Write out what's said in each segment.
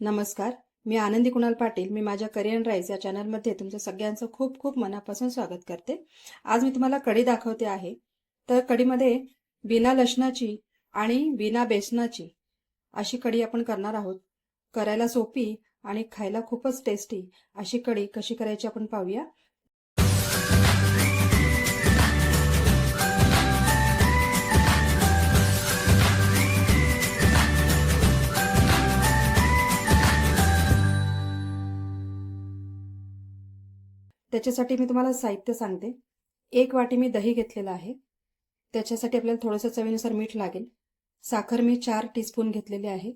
नमस्कार मी आनंदी कुणाल पाटील. मी माझ्या करिअर राईज या चॅनलमध्ये तुमचं सगळ्यांचं खूप खूप मनापासून स्वागत करते. आज मी तुम्हाला कढी दाखवते आहे. तर कढीमध्ये बिना लसणाची आणि बिना बेसनाची अशी कढी आपण करणार आहोत. करायला सोपी आणि खायला खूपच टेस्टी अशी कढी कशी करायची आपण पाहूया. त्याच्यासाठी मी तुम्हाला साहित्य सांगते. एक वाटी मी दही घेतलेलं आहे. त्याच्यासाठी आपल्याला थोडंसं चवीनुसार मीठ लागेल. साखर मी चार टीस्पून घेतलेली आहे.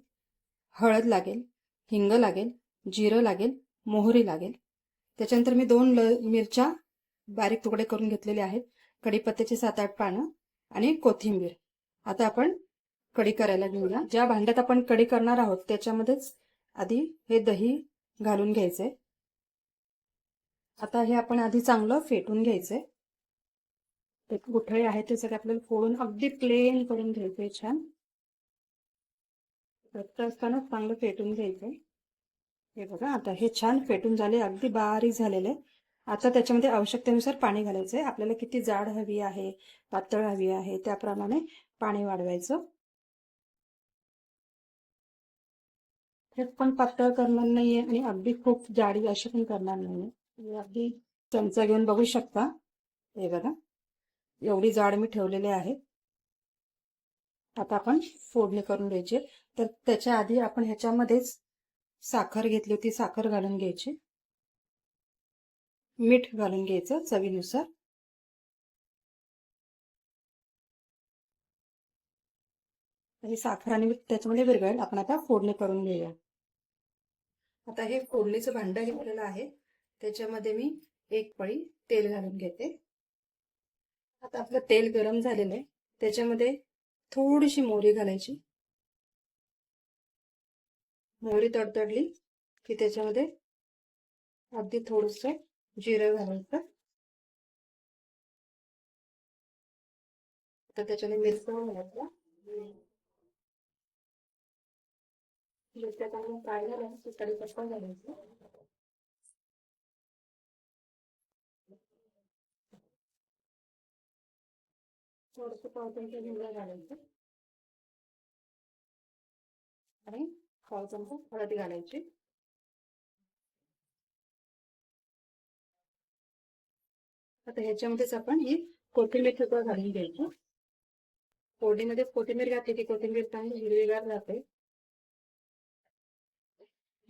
हळद लागेल हिंग लागेल जिरं लागेल मोहरी लागेल. त्याच्यानंतर मी दोन ल मिरच्या बारीक तुकडे करून घेतलेले आहेत. कढीपत्त्याची सात आठ पानं आणि कोथिंबीर. आता आपण कढी करायला घेऊया. ज्या भांड्यात आपण कढी करणार आहोत त्याच्यामध्येच आधी हे दही घालून घ्यायचंय. आता हे आपण आधी चांगलं फेटून घ्यायचंय. ते गुठळे आहेत ते सगळे आपल्याला फोडून अगदी प्लेन करून घ्यायचंय छान. रक्त असताना चांगलं फेटून घ्यायचंय. हे बघा आता हे छान फेटून झाले अगदी बारीक झालेले. आता त्याच्यामध्ये आवश्यकतेनुसार पाणी घालायचंय. आपल्याला किती जाड हवी आहे पातळ हवी आहे त्याप्रमाणे पाणी वाढवायचं. हे पण पातळ करणार नाहीये आणि अगदी खूप जाडी अशी पण करणार नाहीये. अगदी चमचा घेऊन बघू शकता. हे बघा. एवढी जाड मी ठेवलेले आहे. आता आपण फोडणी करून घ्यायची. तर त्याच्या आधी आपण ह्याच्यामध्येच साखर घेतली होती. साखर घालून घ्यायची. मीठ घालून घ्यायचं चवीनुसार. आणि साखर आणि मीठ त्याच्यामध्ये विरघळेल. आपण आता फोडणी करून घेऊया. आता हे फोडणीचं भांडं घेतलेलं आहे. त्याच्यामध्ये मी एक पळी तेल घालून घेते. आता आपलं तेल गरम झालेलं आहे. त्याच्यामध्ये थोडीशी मोहरी घालायची. मोहरी तडतडली की त्याच्यामध्ये अगदी थोडस जिरं घालायचं. आता त्याच्याने मिरचा घालायचा. मिरच्या चांगल्या फ्राय घालायचं. थोडस पावसाचं हिंगा घालायचं. आणि पाव चमचा हळद घालायची. आता ह्याच्यामध्येच आपण ही कोथिंबीर सुद्धा घालून घ्यायची. फोडणीमध्ये कोथिंबीर घातली की कोथिंबीर चांगली हिरवीगार राहते.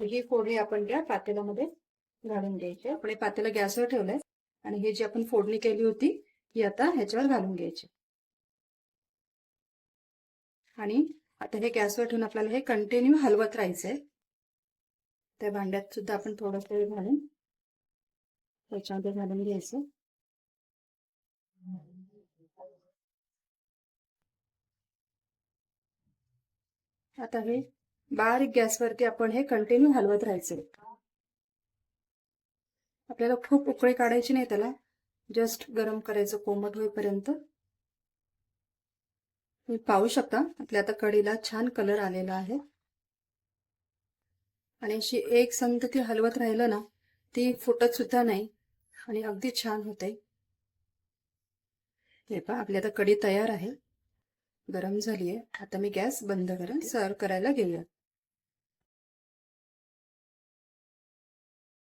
ही फोडणी आपण त्या पातेल्यामध्ये घालून घ्यायची. आपण पातेला गॅसवर ठेवलंय. आणि ही जी आपण फोडणी केली होती ही आता ह्याच्यावर घालून घ्यायची. आणि आता हे गॅसवर ठेवून आपल्याला हे कंटिन्यू हलवत राहायचंय. त्या भांड्यात सुद्धा आपण थोडस घालून त्याच्यामध्ये घालून घ्यायचं. आता हे बारीक गॅसवरती आपण हे कंटिन्यू हलवत राहायचं आपल्याला खूप उकळी काढायची नाही त्याला. जस्ट गरम करायचं कोमट होईपर्यंत. तुम्ही पाहू शकता. आपल्या आता कढीला छान कलर आलेला आहे. आणि अशी एक संत ती हलवत राहिलं ना ती फुटत सुद्धा नाही आणि अगदी छान होते. हे पहा आपली आता कढी तयार आहे. गरम झाली आहे आता मी गॅस बंद करेन. सर्व करायला घेऊया